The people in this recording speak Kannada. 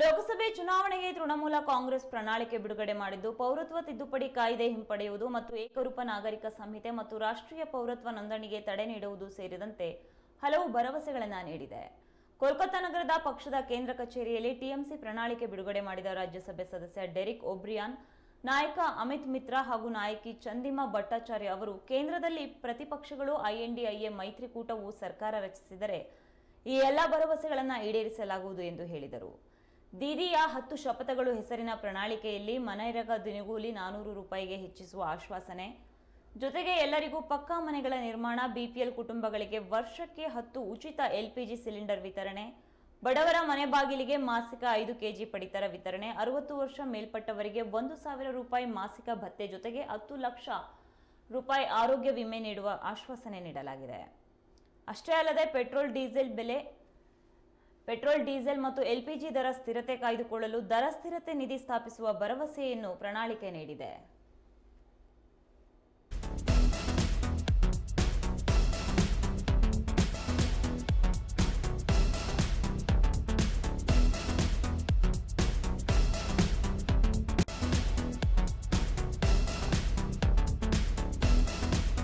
ಲೋಕಸಭೆ ಚುನಾವಣೆಗೆ ತೃಣಮೂಲ ಕಾಂಗ್ರೆಸ್ ಪ್ರಣಾಳಿಕೆ ಬಿಡುಗಡೆ ಮಾಡಿದ್ದು, ಪೌರತ್ವ ತಿದ್ದುಪಡಿ ಕಾಯ್ದೆ ಹಿಂಪಡೆಯುವುದು ಮತ್ತು ಏಕರೂಪ ನಾಗರಿಕ ಸಂಹಿತೆ ಮತ್ತು ರಾಷ್ಟ್ರೀಯ ಪೌರತ್ವ ನೋಂದಣಿಗೆ ತಡೆ ನೀಡುವುದು ಸೇರಿದಂತೆ ಹಲವು ಭರವಸೆಗಳನ್ನು ನೀಡಿದೆ. ಕೋಲ್ಕತ್ತಾ ನಗರದ ಪಕ್ಷದ ಕೇಂದ್ರ ಕಚೇರಿಯಲ್ಲಿ ಟಿಎಂಸಿ ಪ್ರಣಾಳಿಕೆ ಬಿಡುಗಡೆ ಮಾಡಿದ ರಾಜ್ಯಸಭೆ ಸದಸ್ಯ ಡೆರಿಕ್ ಒಬ್ರಿಯಾನ್, ನಾಯಕ ಅಮಿತ್ ಮಿತ್ರಾ ಹಾಗೂ ನಾಯಕಿ ಚಂದಿಮಾ ಭಟ್ಟಾಚಾರ್ಯ ಅವರು ಕೇಂದ್ರದಲ್ಲಿ ಪ್ರತಿಪಕ್ಷಗಳು ಐಎನ್ಡಿಐಎ ಮೈತ್ರಿಕೂಟವು ಸರ್ಕಾರ ರಚಿಸಿದರೆ ಈ ಎಲ್ಲ ಭರವಸೆಗಳನ್ನು ಈಡೇರಿಸಲಾಗುವುದು ಎಂದು ಹೇಳಿದರು. ದೀದಿಯ ಹತ್ತು ಶಪಥಗಳು ಹೆಸರಿನ ಪ್ರಣಾಳಿಕೆಯಲ್ಲಿ ಮನೆರಗ ದಿನಗೂಲಿ ನಾನೂರು ರೂಪಾಯಿಗೆ ಹೆಚ್ಚಿಸುವ ಆಶ್ವಾಸನೆ. ಜೊತೆಗೆ ಎಲ್ಲರಿಗೂ ಪಕ್ಕಾ ಮನೆಗಳ ನಿರ್ಮಾಣ, ಬಿಪಿಎಲ್ ಕುಟುಂಬಗಳಿಗೆ ವರ್ಷಕ್ಕೆ ಹತ್ತು ಉಚಿತ ಎಲ್ಪಿಜಿ ಸಿಲಿಂಡರ್ ವಿತರಣೆ. ಬಡವರ ಮನೆ ಬಾಗಿಲಿಗೆ ಮಾಸಿಕ ಐದು ಕೆಜಿ ಪಡಿತರ ವಿತರಣೆ. ಅರವತ್ತು ವರ್ಷ ಮೇಲ್ಪಟ್ಟವರಿಗೆ ಒಂದು ಸಾವಿರ ರೂಪಾಯಿ ಮಾಸಿಕ ಭತ್ತೆ ಜೊತೆಗೆ ಹತ್ತು ಲಕ್ಷ ರೂಪಾಯಿ ಆರೋಗ್ಯ ವಿಮೆ ನೀಡುವ ಆಶ್ವಾಸನೆ ನೀಡಲಾಗಿದೆ. ಅಷ್ಟೇ ಅಲ್ಲದೆ ಪೆಟ್ರೋಲ್, ಡೀಸೆಲ್ ಬೆಲೆ ಪೆಟ್ರೋಲ್ ಡೀಸೆಲ್ ಮತ್ತು ಎಲ್ಪಿಜಿ ದರ ಸ್ಥಿರತೆ ಕಾಯ್ದುಕೊಳ್ಳಲು ದರ ಸ್ಥಿರತೆ ನಿಧಿ ಸ್ಥಾಪಿಸುವ ಭರವಸೆಯನ್ನು ಪ್ರಣಾಳಿಕೆ ನೀಡಿದೆ.